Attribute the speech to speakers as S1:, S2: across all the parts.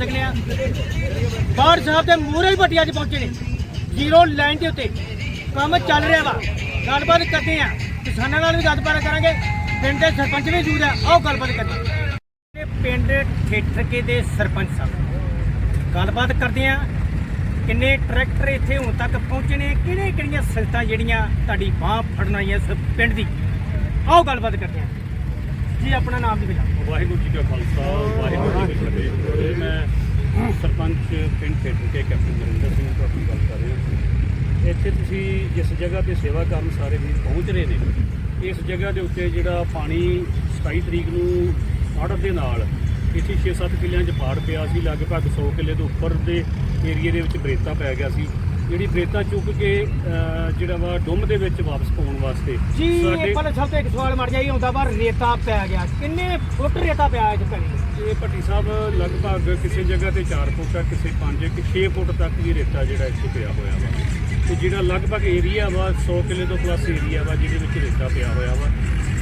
S1: ਸਕਨੇ ਆ ਬਾੜ ਸਾਹਿਬ ਦੇ ਮੂਹਰੇ ਹੀ ਭੱਟੀ ਅੱਜ ਪਹੁੰਚੇ ਨੇ। ਜ਼ੀਰੋ ਲਾਈਨ ਦੇ ਉੱਤੇ ਕੰਮ ਚੱਲ ਰਿਹਾ ਵਾ। ਗੱਲਬਾਤ ਕਰਦੇ ਆ ਕਿਸਾਨਾਂ ਨਾਲ ਵੀ ਗੱਲਬਾਤ ਕਰਾਂਗੇ। ਪਿੰਡ ਦੇ ਸਰਪੰਚ ਵੀ ਜੂਦ ਆ। ਆਓ ਗੱਲਬਾਤ ਕਰਦੇ ਪਿੰਡ ਠੇਠਕੇ ਦੇ ਸਰਪੰਚ ਸਾਹਿਬ। ਗੱਲਬਾਤ ਕਰਦੇ ਆ ਕਿੰਨੇ ਟਰੈਕਟਰ ਇੱਥੇ ਹੁਣ ਤੱਕ ਪਹੁੰਚੇ ਨੇ। ਕਿਹੜੇ ਕਿਹੜੀਆਂ ਸੰਗਤਾਂ ਜਿਹੜੀਆਂ ਤੁਹਾਡੀ ਬਾਹ ਫੜਨ ਆਈਆਂ ਪਿੰਡ ਦੀ? ਆਓ ਗੱਲਬਾਤ ਕਰਦੇ ਆ ਜੀ, ਆਪਣਾ ਨਾਮ ਜੀ। ਬਜਾ
S2: ਵਾਹਿਗੁਰੂ ਜੀ ਕਾ ਖਾਲਸਾ, ਵਾਹਿਗੁਰੂ ਜੀ ਕੀ ਫਤਿਹ। ਇਹ ਮੈਂ ਸਰਪੰਚ ਪਿੰਡ ਖੇਤਰ ਕੇ ਕੈਪਟਨ ਨਰਿੰਦਰ ਸਿੰਘ ਤੁਹਾਡੀ ਗੱਲ ਕਰ ਰਿਹਾ ਇੱਥੇ ਤੁਸੀਂ ਜਿਸ ਜਗ੍ਹਾ ਤੇ ਸੇਵਾ ਕਰਨ ਸਾਰੇ ਵੀਰ ਪਹੁੰਚ ਰਹੇ ਨੇ, ਇਸ ਜਗ੍ਹਾ ਦੇ ਉੱਤੇ ਜਿਹੜਾ ਪਾਣੀ 27 ਤਰੀਕ ਨੂੰ ਹੜ੍ਹ ਦੇ ਨਾਲ ਇੱਥੇ 6-7 ਕਿੱਲਿਆਂ 'ਚ ਪਾੜ ਪਿਆ ਸੀ, ਲਗਭਗ 100 ਕਿੱਲੇ ਤੋਂ ਉੱਪਰ ਦੇ ਏਰੀਏ ਦੇ ਵਿੱਚ ਬਰੇਤਾ ਪੈ ਗਿਆ ਸੀ। ਜਿਹੜੀ ਬਰੇਤਾ ਚੁੱਕ ਕੇ ਅਹ, ਜਿਹੜਾ ਵਾ ਡੁੰਮ ਦੇ ਵਿੱਚ ਵਾਪਸ ਪਾਉਣ ਵਾਸਤੇ।
S1: ਜੀ ਇਹ ਪਹਿਲੇ ਸਭ ਤੋਂ ਇੱਕ ਸਵਾਲ ਮਰ ਜਾਈ ਹੁੰਦਾ ਬਾਹਰ ਰੇਤਾ ਪੈ ਗਿਆ। ਕਿੰਨੇ ਫੁੱਟ ਰੇਤਾ ਪਿਆ ਇਸ ਪਿੰਡ
S2: ਇਹ ਭੱਟੀ ਸਾਹਿਬ ਲਗਭਗ ਕਿਸੇ ਜਗ੍ਹਾ ਤੇ 4 ਫੁੱਟ ਆ ਕਿਸੇ 5 ਕਿ 6 ਫੁੱਟ ਤੱਕ ਵੀ ਰੇਤਾ ਜਿਹੜਾ ਇੱਥੇ ਪਿਆ ਹੋਇਆ ਵਾ। ਤੇ ਜਿਹੜਾ ਲਗਭਗ ਏਰੀਆ ਵਾ 100 ਕਿੱਲੇ ਤੋਂ ਪਲੱਸ ਏਰੀਆ ਵਾ ਜਿਹਦੇ ਵਿੱਚ ਰੇਤਾ ਪਿਆ ਹੋਇਆ ਵਾ।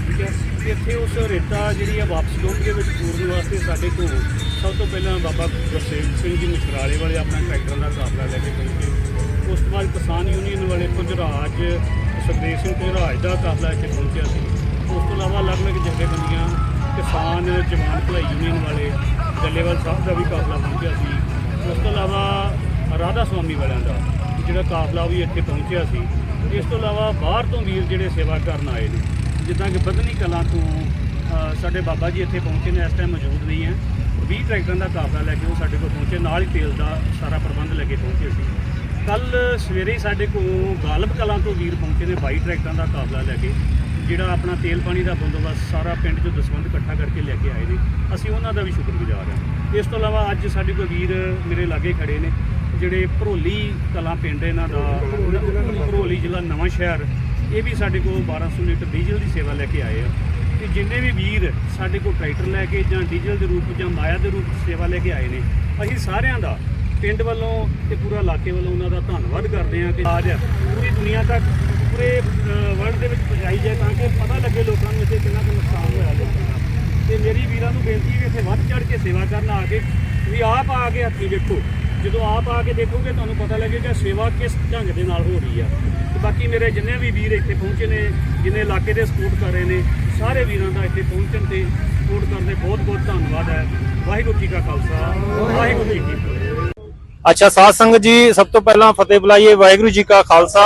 S2: ਠੀਕ ਹੈ? ਤੇ ਇੱਥੇ ਉਸ ਰੇਤਾ ਜਿਹੜੀ ਆ ਵਾਪਸ ਡੋਂਗ ਦੇ ਵਿੱਚ ਪੂਰਨ ਵਾਸਤੇ ਸਾਡੇ ਕੋਲ ਸਭ ਤੋਂ ਪਹਿਲਾਂ ਬਾਬਾ ਗੁਰਸੇਵ ਸਿੰਘ ਜੀ ਮਸ਼ਰਾਲੇ ਵਾਲੇ ਆਪਣਾ ਟਰੈਕਟਰ ਦਾ ਕਾਫਲਾ ਉਸ ਕਿਸਾਨ ਯੂਨੀਅਨ ਵਾਲੇ ਕੁਝ ਰਾਜ ਸੁਖਦੇਵ ਸਿੰਘ ਕੁਝਰਾਜ ਦਾ ਕਾਫਲਾ ਇੱਥੇ ਪਹੁੰਚਿਆ ਸੀ। ਉਸ ਤੋਂ ਇਲਾਵਾ ਅਲੱਗ-ਅਲੱਗ ਜਥੇਬੰਦੀਆਂ ਕਿਸਾਨ ਜਵਾਨ ਭਲਾਈ ਯੂਨੀਅਨ ਵਾਲੇ ਜੱਲੇਵਾਲ ਸਾਹਿਬ ਦਾ ਵੀ ਕਾਫਲਾ ਪਹੁੰਚਿਆ ਸੀ। ਉਸ ਤੋਂ ਇਲਾਵਾ ਰਾਧਾ ਸੁਆਮੀ ਵਾਲਿਆਂ ਦਾ ਜਿਹੜਾ ਕਾਫਲਾ ਵੀ ਇੱਥੇ ਪਹੁੰਚਿਆ ਸੀ। ਇਸ ਤੋਂ ਇਲਾਵਾ ਬਾਹਰ ਤੋਂ ਵੀਰ ਜਿਹੜੇ ਸੇਵਾ ਕਰਨ ਆਏ ਨੇ, ਜਿੱਦਾਂ ਕਿ ਬਦਨੀ ਕਲਾਂ ਤੋਂ ਸਾਡੇ ਬਾਬਾ ਜੀ ਇੱਥੇ ਪਹੁੰਚੇ ਨੇ, ਇਸ ਟਾਈਮ ਮੌਜੂਦ ਨਹੀਂ ਹੈ। 20 ਟਰੈਕਟਰਾਂ ਦਾ ਕਾਫਲਾ ਲੈ ਕੇ ਉਹ ਸਾਡੇ ਕੋਲ ਪਹੁੰਚੇ, ਨਾਲ ਹੀ ਤੇਲ ਦਾ ਸਾਰਾ ਪ੍ਰਬੰਧ ਲੈ ਕੇ ਪਹੁੰਚੇ ਸੀ। ਕੱਲ ਸਵੇਰੇ ਹੀ ਸਾਡੇ ਕੋਲ ਗਾਲਬ ਕਲਾਂ ਤੋਂ ਵੀਰ ਪਹੁੰਚੇ ਨੇ ਬਾਈ ਟਰੈਕਟਰਾਂ ਦਾ ਕਾਫਲਾ ਲੈ ਕੇ ਜਿਹੜਾ ਆਪਣਾ ਤੇਲ ਪਾਣੀ ਦਾ ਬੰਦੋਬਸਤ ਸਾਰਾ ਪਿੰਡ ਚੋਂ ਦਸਵੰਧ ਇਕੱਠਾ ਕਰਕੇ ਲੈ ਕੇ ਆਏ ਨੇ। ਅਸੀਂ ਉਹਨਾਂ ਦਾ ਵੀ ਸ਼ੁਕਰਗੁਜ਼ਾਰ ਹਾਂ। ਇਸ ਤੋਂ ਇਲਾਵਾ ਅੱਜ ਸਾਡੇ ਕੋਲ ਵੀਰ ਮੇਰੇ ਲਾਗੇ ਖੜੇ ਨੇ, ਜਿਹੜੇ ਭਰੋਲੀ ਕਲਾਂ ਪਿੰਡ ਇਹਨਾਂ ਦਾ ਭਰੋਲੀ ਜ਼ਿਲ੍ਹਾ ਨਵਾਂ ਸ਼ਹਿਰ, ਇਹ ਵੀ ਸਾਡੇ ਕੋਲ 1200 ਲੀਟਰ ਡੀਜ਼ਲ ਦੀ ਸੇਵਾ ਲੈ ਕੇ ਆਏ ਆ। ਤੇ ਜਿੰਨੇ ਵੀ ਵੀਰ ਸਾਡੇ ਕੋਲ ਟਰੈਕਟਰ ਲੈ ਕੇ ਜਾਂ ਡੀਜ਼ਲ ਦੇ ਰੂਪ ਜਾਂ ਮਾਇਆ ਦੇ ਰੂਪ ਸੇਵਾ ਲੈ ਕੇ ਆਏ ਨੇ, ਅਸੀਂ ਸਾਰਿਆਂ ਦਾ ਪਿੰਡ ਵੱਲੋਂ ਤੇ ਪੂਰਾ ਇਲਾਕੇ ਵੱਲੋਂ ਉਹਨਾਂ ਦਾ ਧੰਨਵਾਦ ਕਰਦੇ ਹਾਂ ਕਿ ਅੱਜ ਪੂਰੀ ਦੁਨੀਆ ਤੱਕ ਪੂਰੇ ਵਰਲਡ ਦੇ ਵਿੱਚ ਪਹੁੰਚਾਈ ਜਾਏ ਤਾਂ ਕਿ ਪਤਾ ਲੱਗੇ ਲੋਕਾਂ ਨੂੰ ਇੱਥੇ ਕਿੰਨਾ ਕੁ ਨੁਕਸਾਨ ਹੋਇਆ ਲੋਕਾਂ ਦਾ। ਤੇ ਮੇਰੀ ਵੀਰਾਂ ਨੂੰ ਬੇਨਤੀ ਹੈ ਕਿ ਇੱਥੇ ਵੱਧ ਚੜ ਕੇ ਸੇਵਾ ਕਰਨ ਆ ਕੇ, ਤੁਸੀਂ ਆਪ ਆ ਕੇ ਹੱਥੀਂ ਵੇਖੋ ਜਦੋਂ ਆਪ ਆ ਕੇ ਦੇਖੋਗੇ ਤੁਹਾਨੂੰ ਪਤਾ ਲੱਗੇਗਾ ਸੇਵਾ ਕਿਸ ਢੰਗ ਦੇ ਨਾਲ ਹੋ ਰਹੀ ਆ। ਤੇ ਬਾਕੀ ਮੇਰੇ ਜਿੰਨੇ ਵੀ ਵੀਰ ਇੱਥੇ ਪਹੁੰਚੇ ਨੇ, ਜਿੰਨੇ ਇਲਾਕੇ ਦੇ ਸਪੋਰਟ ਕਰ ਰਹੇ ਨੇ, ਸਾਰੇ ਵੀਰਾਂ ਦਾ ਇੱਥੇ ਪਹੁੰਚਣ ਤੇ ਸਪੋਰਟ ਕਰਨ ਦੇ ਬਹੁਤ ਬਹੁਤ ਧੰਨਵਾਦ ਹੈ। ਵਾਹਿਗੁਰੂ ਜੀ ਕਾ ਖਾਲਸਾ, ਵਾਹਿਗੁਰੂ ਜੀ ਕੀ ਫਤਿਹ।
S3: ਅੱਛਾ, ਸਾਧ ਸੰਗਤ ਜੀ, ਸਭ ਤੋਂ ਪਹਿਲਾਂ ਫਤਿਹ ਬੁਲਾਈਏ। ਵਾਹਿਗੁਰੂ ਜੀ ਕਾ ਖਾਲਸਾ,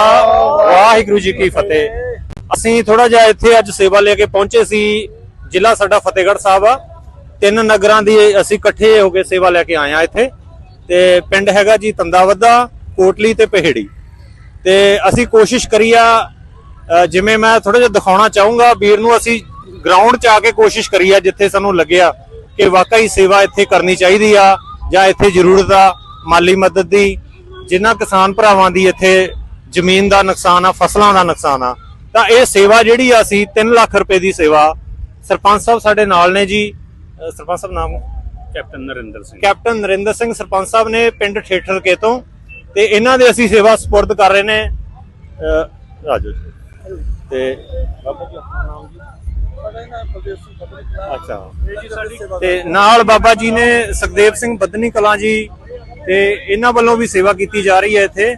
S3: ਵਾਹਿਗੁਰੂ ਜੀ ਕੀ ਫਤਿਹ। ਅਸੀਂ ਥੋੜਾ ਜਿਹਾ ਇੱਥੇ ਅੱਜ ਸੇਵਾ ਲੈ ਕੇ ਪਹੁੰਚੇ ਸੀ। ਜ਼ਿਲ੍ਹਾ ਸਾਡਾ ਫਤਿਹਗੜ੍ਹ ਸਾਹਿਬ ਆ। ਤਿੰਨ ਨਗਰਾਂ ਦੀ ਅਸੀਂ ਇਕੱਠੇ ਹੋ ਕੇ ਸੇਵਾ ਲੈ ਕੇ ਆਏ ਆ ਇੱਥੇ। ਤੇ ਪਿੰਡ ਹੈਗਾ ਜੀ ਤੰਦਾਵੱਦਾ, ਕੋਟਲੀ ਤੇ ਪਹੇੜੀ। ਤੇ ਅਸੀਂ ਕੋਸ਼ਿਸ਼ ਕਰੀ ਜਿਵੇਂ ਮੈਂ ਥੋੜਾ ਜਿਹਾ ਦਿਖਾਉਣਾ ਚਾਹੂੰਗਾ, ਵੀਰ ਨੂੰ ਅਸੀਂ ਗਰਾਊਂਡ 'ਚ ਆ ਕੇ ਕੋਸ਼ਿਸ਼ ਕਰੀ ਜਿੱਥੇ ਸਾਨੂੰ ਲੱਗਿਆ ਕਿ ਵਾਕਈ ਸੇਵਾ ਇੱਥੇ ਕਰਨੀ ਚਾਹੀਦੀ ਆ ਜਾਂ ਇੱਥੇ ਜ਼ਰੂਰਤ ਆ। ਮਾਲੀ ਮਦਦ ਦੀ ਜਿਨ੍ਹਾਂ ਕਿਸਾਨ ਭਰਾਵਾਂ ਦੀ ਇੱਥੇ ਜ਼ਮੀਨ ਦਾ ਨੁਕਸਾਨ ਆ ਫਸਲਾਂ ਦਾ ਨੁਕਸਾਨ ਆ ਤਾਂ ਇਹ ਸੇਵਾ ਜਿਹੜੀ ਆ ਅਸੀਂ 3 ਲੱਖ ਰੁਪਏ ਦੀ ਸੇਵਾ ਸਰਪੰਚ ਸਾਹਿਬ ਸਾਡੇ ਨਾਲ ਨੇ ਜੀ। ਸਰਪੰਚ ਸਾਹਿਬ ਨਾਮ?
S2: ਕੈਪਟਨ ਨਰਿੰਦਰ ਸਿੰਘ।
S3: ਕੈਪਟਨ ਨਰਿੰਦਰ ਸਿੰਘ ਸਰਪੰਚ ਸਾਹਿਬ ਨੇ ਪਿੰਡ ਠੇਠਰ ਕੇ ਤੋਂ ਤੇ ਇਹਨਾਂ ਦੇ ਅਸੀਂ ਸੇਵਾ ਸਪੁਰਦ ਕਰ ਰਹੇ ਨੇ। ਰਾਜੋ ਤੇ ਬਾਬਾ ਜੀ ਆਪਣਾ ਨਾਮ ਜੀ? ਅੱਛਾ। ਤੇ ਨਾਲ ਬਾਬਾ ਜੀ ਨੇ ਸੁਖਦੇਵ ਸਿੰਘ ਬੱਦਨੀ ਕਲਾਂ ਜੀ ਤੇ ਇਹਨਾਂ ਵੱਲੋਂ ਵੀ ਸੇਵਾ ਕੀਤੀ ਜਾ ਰਹੀ ਹੈ ਇੱਥੇ।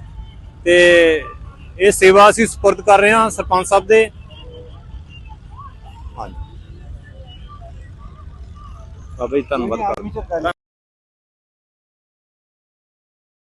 S3: ਤੇ ਇਹ ਸੇਵਾ ਅਸੀਂ ਸਪੁਰਦ ਕਰ ਰਹੇ ਹਾਂ ਸਰਪੰਚ ਸਾਹਿਬ ਦੇ। ਹਾਂਜੀ। ਬਾਬਾ ਜੀ ਧੰਨਵਾਦ ਕਰਦੇ।